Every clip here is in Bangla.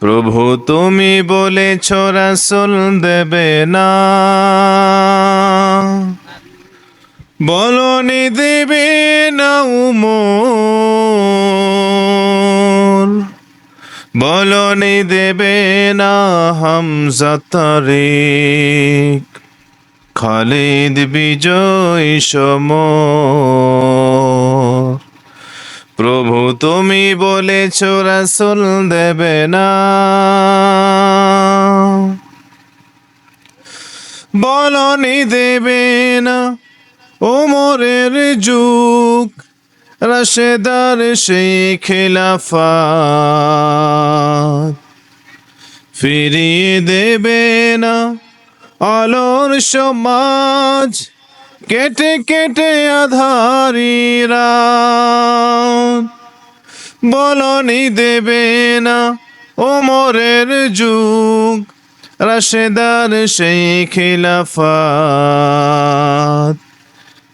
প্রভু, তুমি বলেছ রাসুল দেবে না। বলনি দেবে না উমর। বলনি দেবে না হামজা তারিক। খালিদ বিজয় সমর। তুমি বলেছ রাসুল দেবে না। বলনি দেবে না ওমরের যুগ, রাশেদার সেই খেলাফা ফিরিয়ে দেবে না আলোর সমাজ, কেটে কেটে আধারিরা। বলনি দেবে না ওমরের যুগ, রাশেদার সেই খিলাফাত।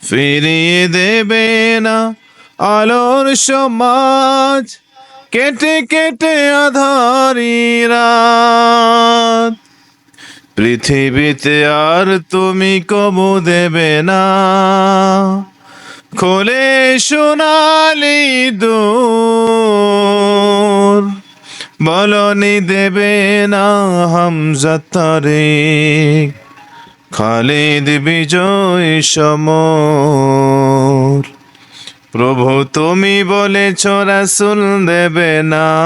ফিরিয়ে দেবে না আলোর সমাজ, কেটে কেটে আধারিরা পৃথিবীতে আর তুমি কবু দেবে না। খোলে সোনালি দূর বলনি দেবে না হামজাতারে খালিদ বিজয় সমর। 'প্রভু, তুমি বলেছ রাসুল দেবে না